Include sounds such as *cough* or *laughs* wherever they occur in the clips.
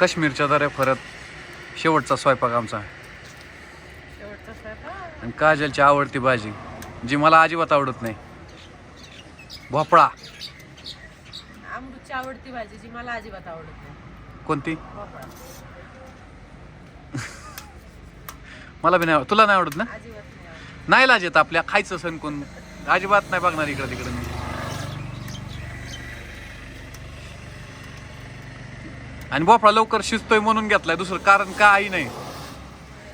काश्मीरच्या दऱ्या परत शेवटचा स्वयंपाक आमचा. आणि काजलची आवडती भाजी जी मला अजिबात आवडत नाही. भोपळा. अमृतची आवडती भाजी जी मला अजिबात आवडत नाही. कोणती? *laughs* मला बी नाही. तुला नाही आवडत ना? नाही लाज येत आपल्या? खायचं सण कोण? अजिबात नाही बघणार इकडं तिकडं मी आणि भोपळा लवकर शिजतोय म्हणून घेतलाय दुसरं कारण काही नाही.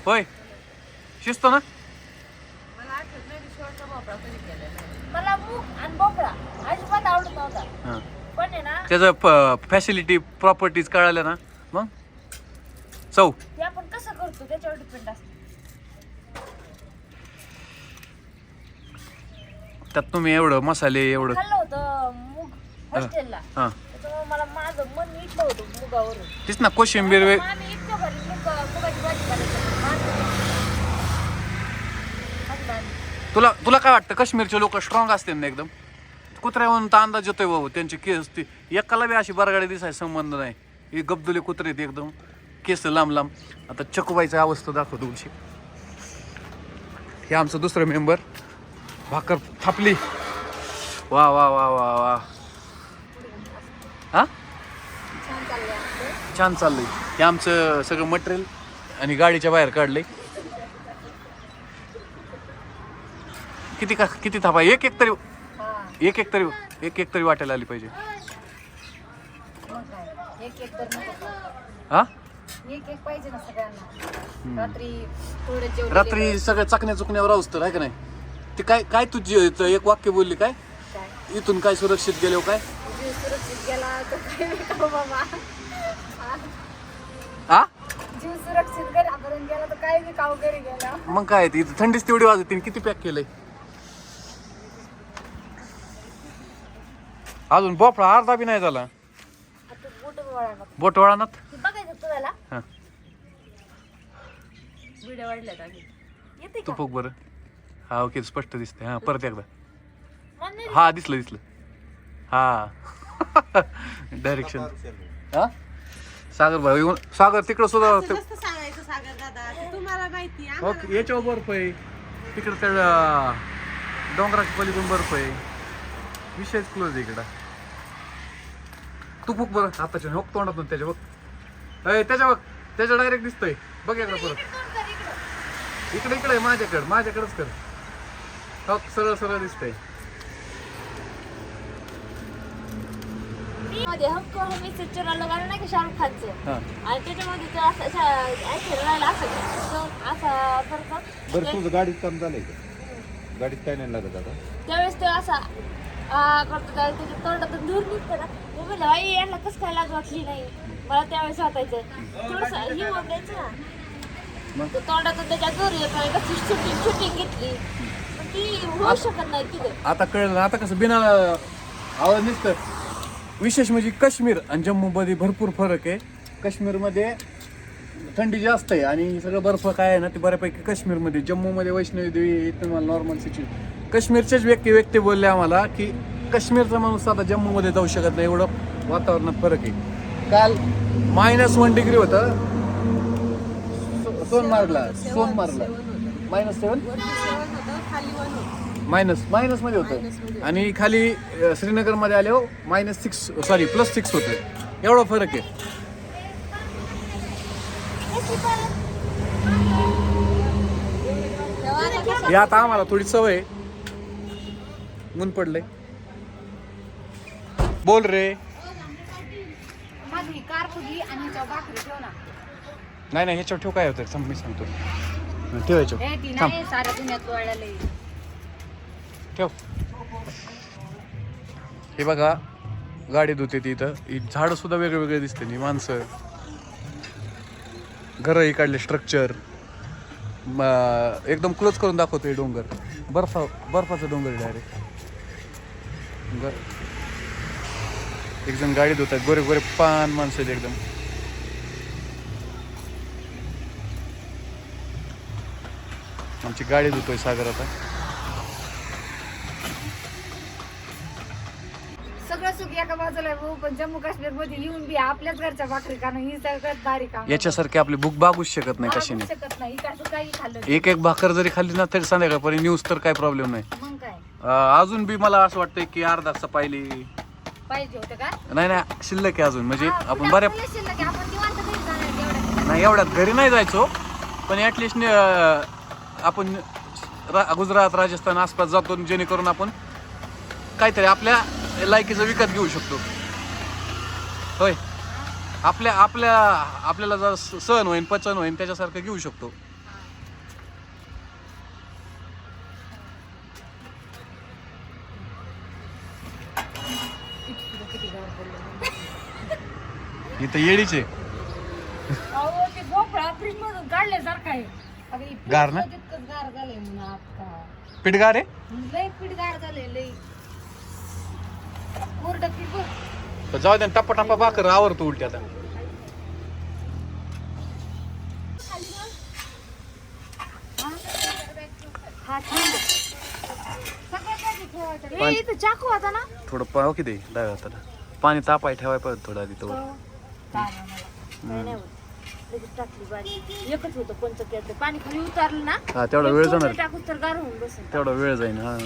होय? शिजतो ना? हां. त्याचं फॅसिलिटी प्रॉपर्टीज कळाल्या ना? मग? चव. ते आपण कसं करतो त्याच्यावर डिपेंड असतं. त्यात तुम्ही एवढं मसाले एवढं खाल्लं होतं मूग हॉस्टेलला हां. माझं मन इथलं होतं मुगावरून. तीच ना कोशिंबीर वे मग आम्ही इतक्या भारी मुग मुगाची भाजी करायची माझं- खाल्लं आम्ही. तुला तुला काय वाटतं काश्मीरचे लोक स्ट्रॉंग असते ना एकदम? कुत्र्यावरून तर अंदाज येतोय भाऊ त्यांची केस ती एकाला बी अशी बरगाडी दिसायचा संबंध नाही. हे गबदुले कुत्रे आहेत एकदम. केस लांब लांब. आता चकुबाईची अवस्था दाखवतो तुमची. हे आमचं दुसरं मेंबर भाकर थापली. वा वा वा वा वा. हा. छान चाललंय. हे आमचं सगळं मटेरियल आणि गाडीच्या बाहेर काढलंय. किती का किती थापा एक एक तरी हा एक एक तरी एक एक तरी वाटायला आली पाहिजे. हा? रात्री सगळ्या चाकण्या चुकण्यावर तर आहे का नाही? ते काय काय तुझी त- एक वाक्य बोलली काय? इथून काय सुरक्षित गेलो काय? सुरक्षित गेला तर काय विकावं बाबा हा? जीव सुरक्षित गेला तर काय घरी गेला. मग काय ते इथं थंडीच तेवढी वाजते. आणि किती पॅक केलंय? अजून बोफळा अर्धा बी नाही झाला. आता बोट वळा बोट वळानात बघायचं तुम्हाला? हा. बिड्या वाढल्यात आधी येते तू का? बघ बरं. हा ओके स्पष्ट दिसतंय. हा परत एकदा. हा दिसलं दिसलं. हा. *laughs* डायरेक्शन हा? सागर भाई येऊन सागर तिकडं सुद्धा असं नसतं सांगायचं सागर दादा ते तुम्हाला माहिती आहे. आम्हाला ओके याच्यावर बर्फ आहे. तिकडं त्या डोंगराच्या पलीकडून बर्फ आहे. विषयच क्लोज आहे इकडं. तू फुक बरं हाताच्या हो तोंडातून त्याच्या बघ. अय त्याच्या बघ त्याच्या डायरेक्ट दिसतंय. बघ एकदा परत इकडे इकडे. आहे माझ्याकडं माझ्याकडेच कर. हो सरळ सरळ दिसतंय. मध्ये हमको हमी से चुरा लगाना नाही का शाहरुख खानचं? हां. आणि त्याच्यामध्ये तो असं ऐकायला राहिला असं. तो असा करतो बरं तुझं गाडीत काम झालंय का? गाडीत काय नाही लागत आता? त्यावेळेस तो असा आ करतो त्यावेळेस त्याच्या तोंडातून धूर निघतं ना. मी म्हणलं आई यांना कसं काय लाज वाटली नाही? मला त्यावेळेस वाटायचं. थोडस हे द्यायचं ना. मग? तो तोंडातून त्याच्या धूर येतोय कशी शूटिंग शूटिंग घेतली. पण ती होऊ शकत नाही तिथे. आता कळलं आता कसं बिना आवाज निघतं विशेष म्हणजे काश्मीर आणि जम्मूमध्ये भरपूर फरक आहे. काश्मीरमध्ये थंडी जास्त आहे आणि सगळं बर्फ काय आहे ना ते बऱ्यापैकी काश्मीरमध्ये. जम्मूमध्ये वैष्णवी देवी हे तुम्हाला नॉर्मल सिच्युएशन काश्मीरचेच व्यक्ती व्यक्ती बोलले आम्हाला की काश्मीरचा माणूस आता जम्मूमध्ये जाऊ शकत नाही एवढं वातावरणात फरक आहे. काल मायनस वन डिग्री होतं. सोनमार्गला सोनमार्गला. मायनस सेवन मायनस मायनसमध्ये होतं. आणि खाली अ, श्रीनगरमध्ये आले हो minus six sorry plus six होतं. एवढा फरक आहे. हे आता आम्हाला थोडी सवय आहे. ऊन पडलंय. बोल रे. नाही नाही ह्याच्यावर ठेव काय होतं मी सांगतो. ठेव ए, ती ह्याच्यावर थांब नाही साऱ्या दुनियात वळलेली ठेव. हे बघा गाडी धुते ती इथं. ही झाडं सुद्धा वेगळे वेगळे दिसते नी माणसं. घरंही काढले स्ट्रक्चर एकदम क्लोज करून दाखवतोय डोंगर. बर्फा बर्फाचा डोंगर डायरेक्ट एक जण गाडी धुतात गोरे गोरे पान माणसं आहेत एकदम. आमची गाडी धुतोय सागर आता. सगळं सुख एका बाजूला आहे भाऊ, पण जम्मू काश्मीरमध्ये येऊन बी आपल्याच घरच्या भाकरी खाणं ही सगळ्यात भारी काम याच्यासारखी आपली भूक बागूच शकत नाही भागू कशाने शकत नाही इकडचं काही खाल्लं एक एक भाकर जरी खाल्ली ना तरी संध्याकाळपर्यंत न्यूज तर काय प्रॉब्लेम नाही. मग काय? अं, अजून बी मला असं वाटतंय की अर्धा पाहिली पाहिजे होतं का? नाही नाही शिल्लक आहे अजून. म्हणजे हा, आपण पुन्हा बऱ्या पुन्हा शिल्लक आहे. आपण निवांत घरी जाणार एवढ्या नाही एवढ्यात घरी नाही जायचो. पण ॲटलिस्ट आपण रा- गुजरात राजस्थान आसपास जातो जेणेकरून आपण काहीतरी आपल्या लायकीचं विकत घेऊ शकतो. होय. आपल्या आपल्या आपल्याला जर सहन होईन पचन होईन त्याच्यासारखं घेऊ शकतो. इथं येडीचे आहे. अगं, fridge गार ना? मध्ये इतकंच गार झालंय म्हणून आता. पिटगार आहे? लय लय. बघ. तर जाऊ दे टप्पा टप्पा भाकर आवरतो उलटी आता. हा ठेवायचं इथं चाकू होता ना. थोडं पाव किती डाव्या हाताला. पाणी तापाय ठेवाय पाहिजे थोडं आधी नाही होत. लगेच टाकली बारी एकच होतं पंचक्याचं पाणी खाली उतारलं ना हा तेवढा वेळ जाणार. टाकून तर गार होऊन बसेल. तेवढा वेळ जाईन हा.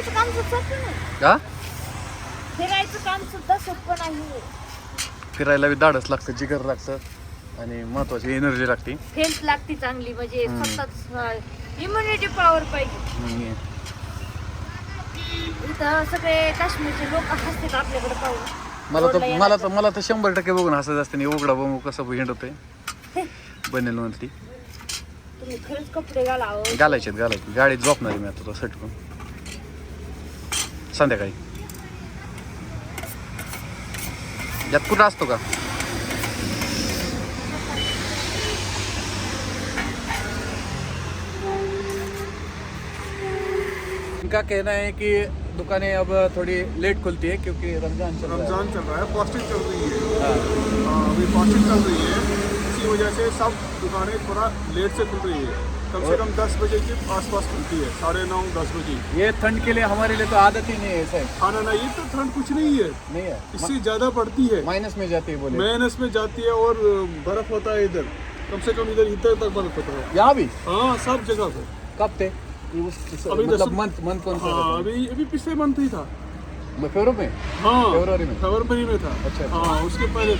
फिरायचं काम सुद्धा सोपं नाही. का? फिरायचं काम सुद्धा सोपं नाही. फिरायला बी दाडच लागतं जिगर लागतं आणि महत्वाची एनर्जी लागते. हेल्थ लागते चांगली म्हणजे स्वतःच इम्युनिटी पॉवर पाहिजे. हम्म. इथं सगळे काश्मीरचे लोक हसतात आपल्याकडे पाहून. मला रोडला तर मला तर मला तर शंभर टक्के बघून हसत असते नाही उघडा बघू कसं हिंडतोय. *laughs* बनेल म्हणती. तुम्ही खरंच कपडे घाला अहो. घालायचे घालायचे गाडीत झोपणार मी आता सटकून. संध्याकाळी. यात कुठं असतो का? इनका कहना है कि दुकानें अब थोड़ी लेट खुलती है क्योंकि रमज़ान चल रहा है। रमज़ान चल रहा है फास्टिंग चल रही है। हाँ। हाँ, अभी फास्टिंग चल रही है इसी वजह से सब दुकानें थोड़ा लेट से खुल रही है। कम से कम दस बजे के आसपास खुलती है साढ़े नौ दस बजे। ये ठंड के लिए हमारे लिए तो आदत ही नहीं है सर। खाना ना ये तो ठंड कुछ नहीं है। नहीं है। इससे ज़्यादा पड़ती है। माइनस में जाती है बोले। माइनस में जाती है और बर्फ़ होता है इधर। कम से कम इधर इधर तक बर्फ़ होता है। यहाँ भी? हाँ सब जगह पे। कब थे? अभी मतलब मंथ मंथ कौन सा हाँ अभी अभी पिछले मंथ ही था। फरवरी में? हाँ फरवरी में? फरवरी में था। अच्छा, अच्छा। हाँ उसके पहले